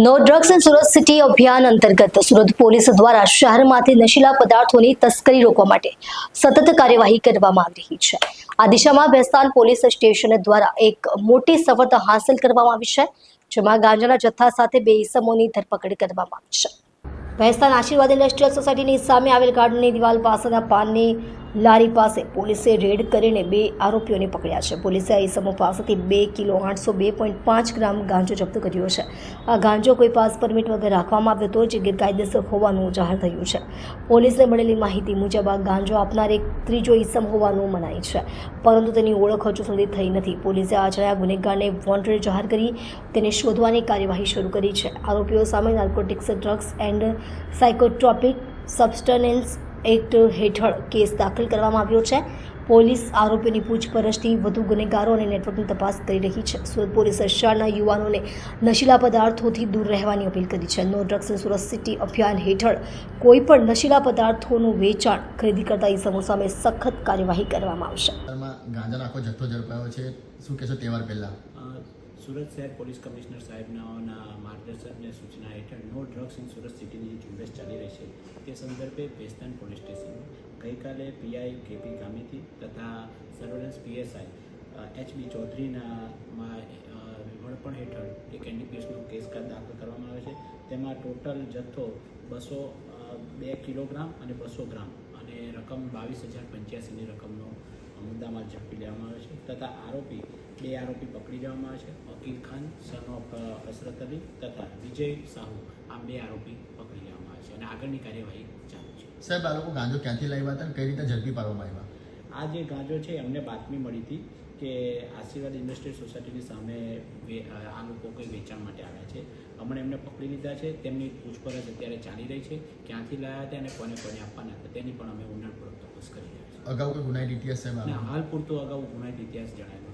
No drugs in Surat city અભિયાન અંતર્ગત Surat police દ્વારા શહેરમાંથી નશીલા પદાર્થોની તસ્કરી રોકવા માટે સતત કાર્યવાહી કરવામાં આવી રહી છે. આ દિશામાં ભેસ્તાન પોલીસ સ્ટેશન દ્વારા એક મોટી સફળતા હાંસલ કરવામાં આવી છે, જેમાં ગાંજાના જથ્થા સાથે બે ઇસમોની ધરપકડ કરવામાં આવી છે. ભેસ્તાન આશીર્વાદ ઇન્ડસ્ટ્રીયલ સોસાયટીની સામે આવેલ ગાર્ડનની દિવાલ પાસેના પાનની લારી પાસે પોલીસે રેડ કરીને બે આરોપીઓને પકડ્યા છે. પોલીસે આ ઈસમો પાસેથી બે કિલો આઠસો બે પોઈન્ટ પાંચ ગ્રામ ગાંજો જપ્ત કર્યો છે. આ ગાંજો કોઈ પાસ પરમિટ વગર રાખવામાં આવ્યો હતો જે ગેરકાયદેસર હોવાનું જાહેર થયું છે. પોલીસને મળેલી માહિતી મુજબ આ ગાંજો આપનાર એક ત્રીજો ઈસમ હોવાનું મનાય છે. પરંતુ તેની ઓળખ હજુ સુધી થઈ નથી. પોલીસે આ જણાયા ગુનેગારને વોન્ટેડ જાહેર કરી તેને શોધવાની કાર્યવાહી શરૂ કરી છે. આરોપીઓ સામે narcotics drugs and psychotropic substances act હેઠળ કેસ દાખલ કરવામાં આવ્યો છે. પોલીસ આરોપીની પૂછપરછથી વધુ ગુનેગારો અને નેટવર્કની તપાસ કરી રહી છે. સુરત પોલીસે શહેરના યુવાનોને નશીલા પદાર્થોથી દૂર રહેવાની અપીલ કરી છે. No drugs in Surat city અભિયાન હેઠળ કોઈપણ નશીલા પદાર્થોનું વેચાણ ખરીદી કરતા ઇસમો સામે સખત કાર્યવાહી કરવામાં આવશે. ગાંજાનો આખો જથ્થો ઝડપાયો છે. શું કહેશો તહેવાર પહેલાં? સુરત શહેર પોલીસ કમિશનર સાહેબના માર્ગદર્શન અને સૂચના હેઠળ નો ડ્રગ્સ ઇન સુરત સિટીની ઝુંબેશ ચાલી રહી છે. તે સંદર્ભે ભેસ્તાન પોલીસ સ્ટેશન. ગઈકાલે પીઆઈ કેપી ગામીથી તથા સર્વેલન્સ પીએસઆઈ એચબી ચૌધરીના માં, અ, વડપણ હેઠળ એક એનડીપીએસનો કેસ દાખલ કરવામાં આવે છે. તેમાં ટોટલ જથ્થો બસો બે કિલોગ્રામ અને બસો ગ્રામ અને રકમ બાવીસ હજાર પંચ્યાસીની રકમનો મુદ્દામાં ઝડપી લેવામાં આવે છે તથા આરોપી બે આરોપી પકડી લેવામાં આવે છે. વકીલ ખાન સન ઓફ અસરત અલી તથા વિજય સાહુ આ બે આરોપી છે અને આગળની કાર્યવાહી ચાલુ છે. સાહેબ આ લોકો ગાંજો ક્યાંથી લાવ્યા હતા અને કઈ રીતે ઝડપી પાડવામાં આવ્યા? આ જે ગાંજો છે અમને બાતમી મળી હતી કે આશીર્વાદ ઇન્ડસ્ટ્રીયલ સોસાયટીની સામે આ લોકો કોઈ વેચાણ માટે આવ્યા છે. હમણાં એમને પકડી લીધા છે તેમની પૂછપરછ અત્યારે ચાલી રહી છે ક્યાંથી લાવ્યા હતા અને કોને કોને આપવાના હતા તેની પણ અમે ઊંડાણપૂર્વક તપાસ કરી રહ્યા છીએ. અગાઉ કોઈ ગુનાહિત ઇતિહાસ? હાલ પૂરતો અગાઉ ગુનાહિત ઇતિહાસ જણાયેલો